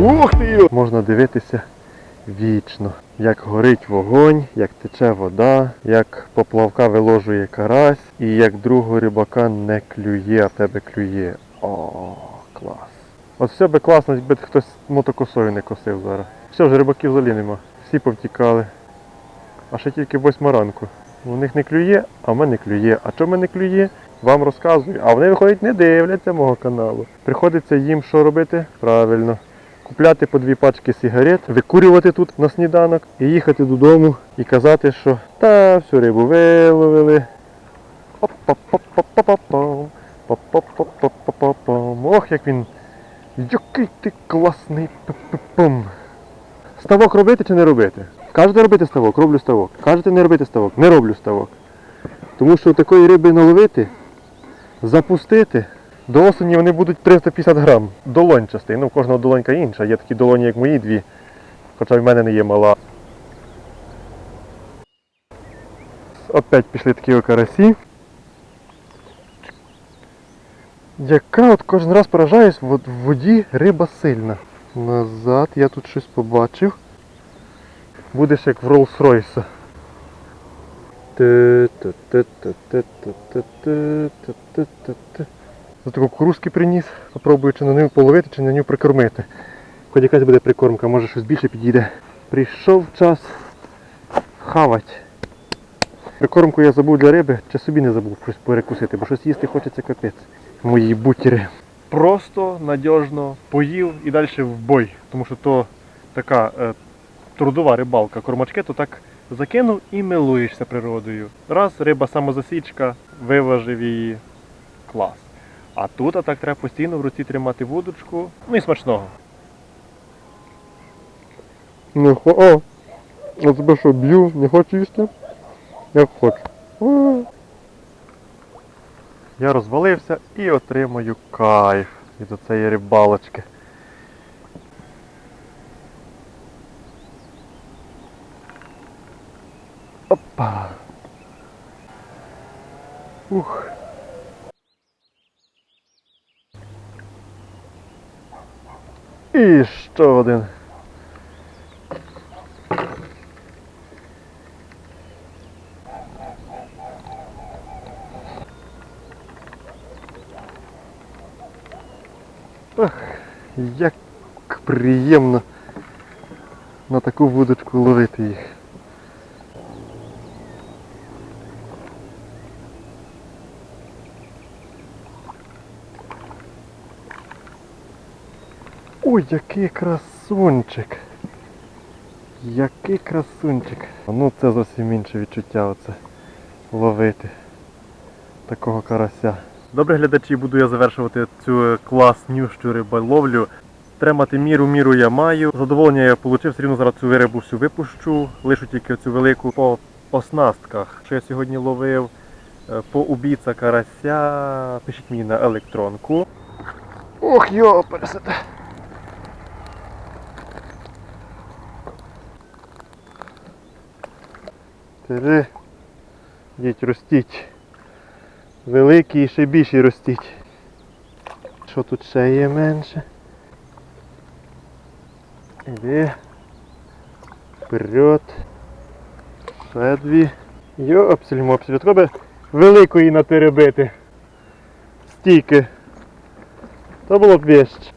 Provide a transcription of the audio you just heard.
Ух ти! Можна дивитися вічно. Як горить вогонь, як тече вода, як поплавка виложує карась і як другого рибака не клює, а тебе клює. О, клас. От все би класно, якби хтось мотокосою не косив зараз. Все, вже рибаків взагалі нема. Всі повтікали. А ще тільки восьма ранку. У них не клює, а в мене клює. А чому мене клює? Вам розказую. А вони виходять не дивляться мого каналу. Приходиться їм що робити? Правильно. Купляти по дві пачки сигарет, викурювати тут на сніданок і їхати додому і казати, що та всю рибу виловили. Ох, як він. Який ти класний пам. Ставок робити чи не робити? Кажете робити ставок, роблю ставок. Кажете не робити ставок, не роблю ставок. Тому що такої риби наловити, запустити, до осені вони будуть 350 грам. Долончастий. Ну, в кожного долонька інша. Є такі долоні, як мої дві. Хоча в мене не є мала. Опять пішли такі окарасі. Яка от кожен раз поражаюсь, в воді риба сильна. Назад я тут щось побачив. Будеш як в Rolls-Royce. Ось таку кукурузки приніс, попробую чи на нього половити, чи на нього прикормити. Хоч якась буде прикормка, може щось більше підійде. Прийшов час хавати. Прикормку я забув для риби, чи собі не забув щось перекусити, бо щось їсти хочеться капець. Мої бутіри. Просто надіжно поїв і далі в бой. Тому що то така е, трудова рибалка кормачки, то так закинув і милуєшся природою. Раз, риба самозасічка, виважив її. Клас. А тут а так треба постійно в руці тримати вудочку. Ну і смачного. Хо... О, я тебе що б'ю, не хочу їсти? Як хочу. Я розвалився і отримую кайф від цієї рибалочки. Опа. Ух. І ще один. Ах, як приємно на таку вудочку ловити їх. Ой, який красунчик! Який красунчик! Ну це зовсім інше відчуття оце ловити такого карася. Добре, глядачі, буду я завершувати цю класнющу риболовлю. Тримати міру, міру я маю. Задоволення я отримав, все рівно зараз цю рибу всю випущу. Лишу тільки цю велику по оснастках, що я сьогодні ловив. Е, По убійця карася. Пишіть мені на електронку. Ох, йо, пересете. Три. Діть, ростіть. Великі і ще більші ростіть. Що тут ще є менше? Іди. Вперед. Ще дві. Йопсель мопсель. Треба великої натеребити. Стійки. То було б вещь.